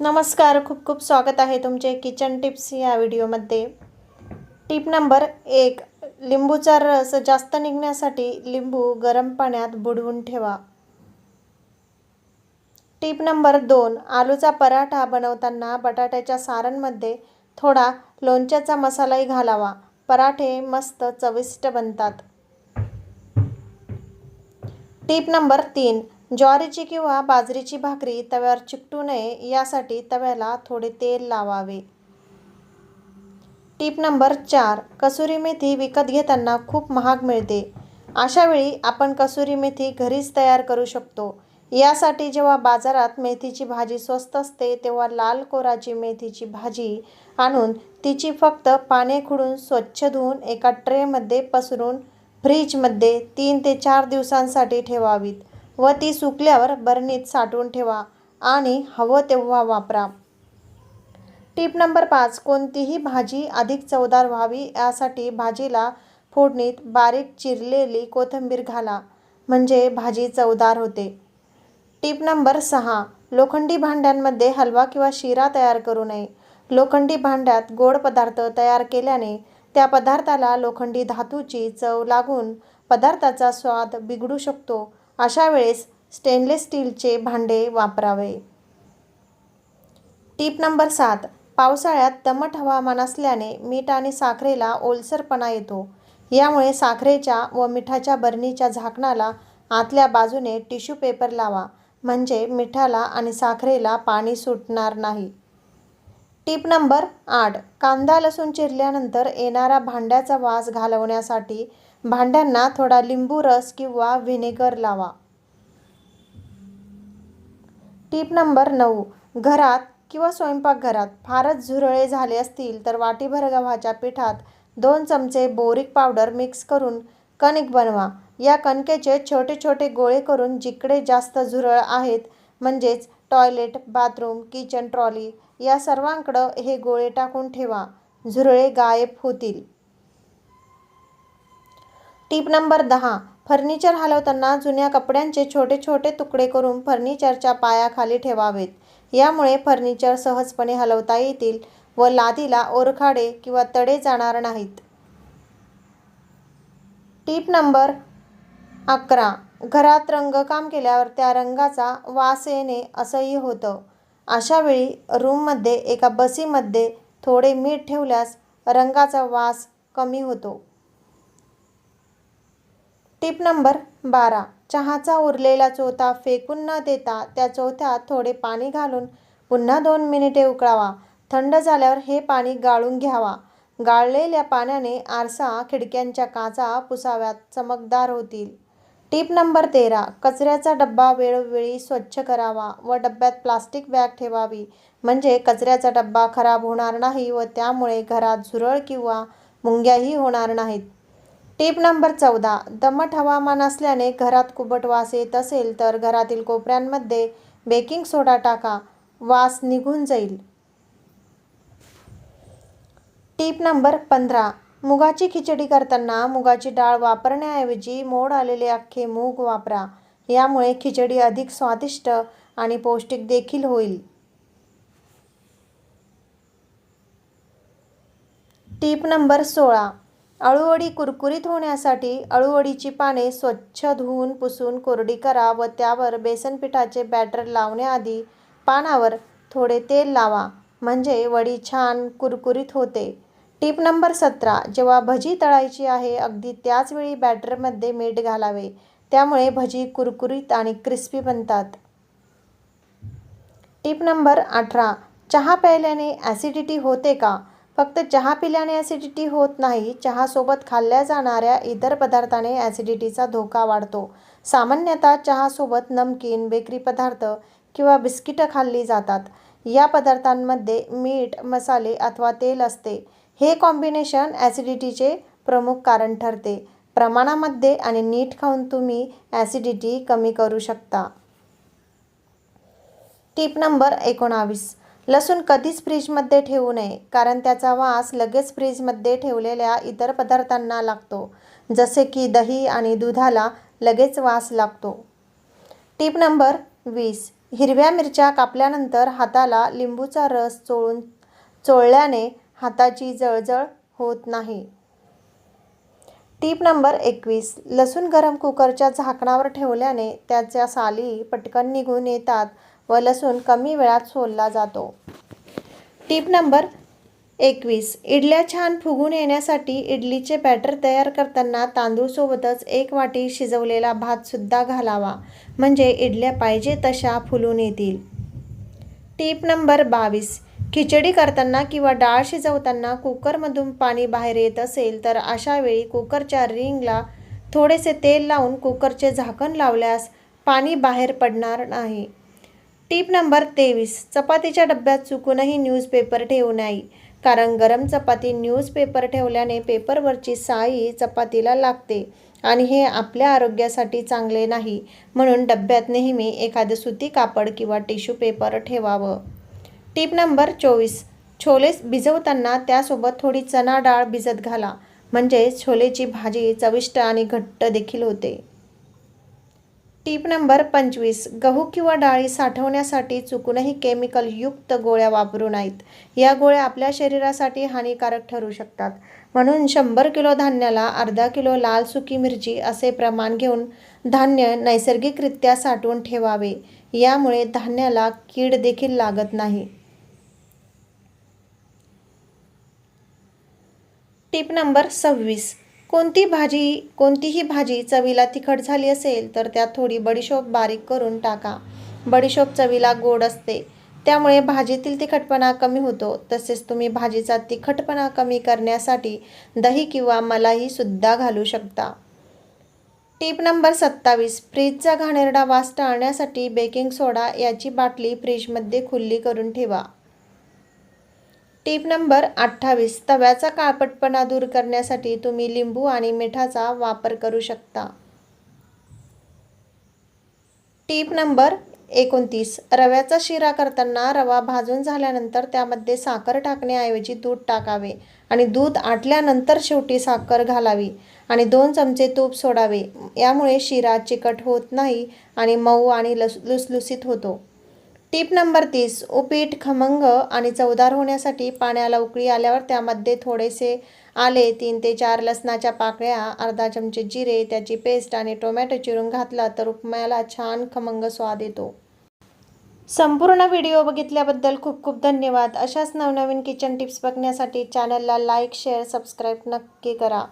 नमस्कार खूप खूप स्वागत आहे तुमचे किचन टिप्स या व्हिडिओमध्ये. टिप नंबर एक लिंबूचा रस जास्त निघण्यासाठी लिंबू गरम पाण्यात बुडवून ठेवा. टिप नंबर दोन आलूचा पराठा बनवताना बटाट्याच्या सारणमध्ये थोडा लोणच्याचा मसालाही घालावा. पराठे मस्त चविष्ट बनतात. टीप नंबर तीन ज्वारीची किंवा बाजरीची भाकरी तव्यावर चिकटू नये यासाठी तव्याला थोडे तेल लावावे. टीप नंबर चार कसुरी मेथी विकत घेताना खूप महाग मिळते. अशावेळी आपण कसुरी मेथी घरीच तयार करू शकतो. यासाठी जेव्हा बाजारात मेथीची भाजी स्वस्त असते तेव्हा लाल कोराची मेथीची भाजी आणून तिची फक्त पाने खुडून स्वच्छ धुवून एका ट्रेमध्ये पसरून फ्रीजमध्ये तीन ते चार दिवसांसाठी ठेवावीत. व ती सुकल्यावर बरणीत साठवून ठेवा आणि हवं तेव्हा वापरा. टीप नंबर पाच कोणतीही भाजी अधिक चवदार व्हावी यासाठी भाजीला फोडणीत बारीक चिरलेली कोथिंबीर घाला म्हणजे भाजी चवदार होते. टीप नंबर सहा लोखंडी भांड्यांमध्ये हलवा किंवा शिरा तयार करू नये. लोखंडी भांड्यात गोड पदार्थ तयार केल्याने त्या पदार्थाला लोखंडी धातूची चव लागून पदार्थाचा स्वाद बिघडू शकतो. अशा वेळेस स्टेनलेस स्टीलचे भांडे वापरावे. टीप नंबर सात. पावसाळ्यात दमट हवामान असल्याने मीठ आणि साखरेला ओलसरपणा येतो. यामुळे साखरेच्या व मिठाच्या बरणीच्या झाकणाला आतल्या बाजूने टिश्यू पेपर लावा. म्हणजे मिठाला आणि साखरेला पाणी सुटणार नाही. टीप नंबर आठ. कांदा लसूण चिरल्यानंतर येणारा भांड्याचा वास घालवण्यासाठी भांड्यांना थोडा लिंबू रस किंवा व्हिनेगर लावा. टीप नंबर नऊ. घरात किंवा स्वयंपाकघरात फारच झुरळे झाले असतील तर वाटीभर गव्हाच्या पिठात दोन चमचे बोरिक पावडर मिक्स करून कणिक बनवा. या कणकेचे छोटे छोटे गोळे करून जिकडे जास्त झुरळ आहेत म्हणजेच टॉयलेट बाथरूम किचन ट्रॉली या सर्वांकडं हे गोळे टाकून ठेवा. झुरळे गायब होतील. टीप नंबर दहा. फर्निचर हलवताना जुन्या कपड्यांचे छोटे छोटे तुकडे करून फर्निचरच्या पायाखाली ठेवावेत. यामुळे फर्निचर सहजपणे हलवता येतील व लादीला ओरखाडे किंवा तडे जाणार नाहीत. टीप नंबर अकरा. घरात रंगकाम केल्यावर त्या रंगाचा वास येणे असंही होतं. अशावेळी रूममध्ये एका बसीमध्ये थोडे मीठ ठेवल्यास रंगाचा वास कमी होतो. टिप नंबर बारा. चहाचा उरलेला चोथा फेकून न देता त्या चोथ्यात थोडे पाणी घालून पुन्हा दोन मिनिटे उकळावा. थंड झाल्यावर हे पाणी गाळून घ्यावा. गाळलेल्या पाण्याने आरसा खिडक्यांच्या काचा पुसाव्यात चमकदार होतील. टीप नंबर तेरा. कचऱ्याचा डब्बा वेळोवेळी स्वच्छ करावा व डब्यात प्लास्टिक बॅग ठेवावी. म्हणजे कचऱ्याचा डब्बा खराब होणार नाही व त्यामुळे घरात झुरळ किंवा मुंग्याही होणार नाहीत. टीप नंबर चौदा. दमट हवामान असल्याने घरात कुबट वास येत असेल तर घरातील कोपऱ्यांमध्ये बेकिंग सोडा टाका. वास निघून जाईल. टीप नंबर पंधरा. मुगाची खिचडी करताना मुगाची डाळ वापरण्याऐवजी मोड आलेले अख्खे मूग वापरा. यामुळे खिचडी अधिक स्वादिष्ट आणि पौष्टिक देखील होईल. टीप नंबर सोळा. अळूवडी कुरकुरीत होण्यासाठी अळूवडीची पाने स्वच्छ धुवून पुसून कोरडी करा व त्यावर बेसन पिठाचे बॅटर लावण्याआधी पानावर थोडे तेल लावा. म्हणजे वडी छान कुरकुरीत होते. टीप नंबर सतरा. जेव्हा भजी तळायची आहे अगदी त्याचवेळी बॅटरमध्ये मीठ घालावे. त्यामुळे भजी कुरकुरीत आणि क्रिस्पी बनतात. टिप नंबर अठरा. चहा प्यायल्याने ॲसिडिटी होते का? फक्त चहा पिल्याने ॲसिडिटी होत नाही. चहासोबत खाल्ल्या जाणाऱ्या इतर पदार्थाने ॲसिडिटीचा धोका वाढतो. सामान्यतः चहासोबत नमकीन बेकरी पदार्थ किंवा बिस्किटं खाल्ली जातात. या पदार्थांमध्ये मीठ मसाले अथवा तेल असते. हे कॉम्बिनेशन ॲसिडिटीचे प्रमुख कारण ठरते. प्रमाणामध्ये आणि नीट खाऊन तुम्ही ॲसिडिटी कमी करू शकता. टीप नंबर एकोणावीस. लसूण कधीच फ्रीजमध्ये ठेवू नये कारण त्याचा वास लगेच फ्रीजमध्ये ठेवलेल्या इतर पदार्थांना लागतो जसे की दही आणि दुधाला लगेच वास लागतो. टीप नंबर वीस. हिरव्या मिरच्या कापल्यानंतर हाताला लिंबूचा रस चोळून चोळल्याने हाताची जळजळ होत नाही. टीप नंबर एकवीस. लसूण गरम कुकरच्या झाकणावर ठेवल्याने त्याच्या साली पटकन निघून येतात व लसूण कमी वेळात सोलला जातो. टीप नंबर एकवीस. इडल्या छान फुगून येण्यासाठी इडलीचे बॅटर तयार करताना तांदूळसोबतच एक वाटी शिजवलेला भातसुद्धा घालावा. म्हणजे इडल्या पाहिजे तशा फुलून येतील. टीप नंबर बावीस. खिचडी करताना किंवा डाळ शिजवताना कुकरमधून पाणी बाहेर येत असेल तर अशा वेळी कुकरच्या रिंगला थोडेसे तेल लावून कुकरचे झाकण लावल्यास पाणी बाहेर पडणार नाही. टीप नंबर तेवीस. चपातीच्या डब्यात चुकूनही न्यूजपेपर ठेवू नये. कारण गरम चपाती न्यूजपेपर ठेवल्याने पेपरवरची साई चपातीला लागते आणि हे आपल्या आरोग्यासाठी चांगले नाही. म्हणून डब्यात नेहमी एखादं सुती कापड किंवा टिश्यू पेपर ठेवावं. टीप नंबर चोवीस. छोले भिजवताना त्यासोबत थोडी चणा डाळ भिजत घाला. म्हणजे छोलेची भाजी चविष्ट आणि घट्ट देखील होते. टीप नंबर पंचवीस गहू किंवा डाळी साठवण्यासाठी चुकूनही केमिकलयुक्त गोळ्या वापरू नाहीत. या गोळ्या आपल्या शरीरासाठी हानिकारक ठरू शकतात. म्हणून शंभर किलो धान्याला अर्धा किलो लाल सुकी मिरची असे प्रमाण घेऊन धान्य नैसर्गिकरित्या साठवून ठेवावे. यामुळे धान्याला कीड देखील लागत नाही. टीप नंबर सव्वीस कोणती भाजी कोणतीही भाजी चवीला तिखट झाली असेल तर त्यात थोडी बडीशोप बारीक करून टाका. बडीशोप चवीला गोड असते. त्यामुळे भाजीतील तिखटपणा कमी होतो. तसेच तुम्ही भाजीचा तिखटपणा कमी करण्यासाठी दही किंवा मलाई सुद्धा घालू शकता. टीप नंबर सत्तावीस. फ्रीजचा घाणेरडा वास टाळण्यासाठी बेकिंग सोडा याची बाटली फ्रीजमध्ये खुल्ली करून ठेवा. टीप नंबर अठ्ठावीस. तव्याचा काळपटपणा दूर करण्यासाठी तुम्ही लिंबू आणि मिठाचा वापर करू शकता. टीप नंबर एकोणतीस. रव्याचा शिरा करताना रवा भाजून झाल्यानंतर त्यामध्ये साखर टाकण्याऐवजी दूध टाकावे आणि दूध आटल्यानंतर शेवटी साखर घालावी आणि दोन चमचे तूप सोडावे. यामुळे शिरा चिकट होत नाही आणि मऊ आणि लस लुसलुसीत होतो. टीप नंबर तीस उपीट खमंग आणि चवदार होण्यासाठी पाण्याला उकळी आल्यावर त्यामध्ये थोडेसे आले तीन ते चार लसणाच्या पाकळ्या अर्धा चमचे जिरे त्याची पेस्ट आणि टोमॅटो चिरून घातला तर उपमायाला छान खमंग स्वाद येतो. संपूर्ण व्हिडिओ बघितल्याबद्दल खूप खूप धन्यवाद. अशाच नवनवीन किचन टिप्स बघण्यासाठी चॅनलला लाईक शेअर सबस्क्राईब नक्की करा.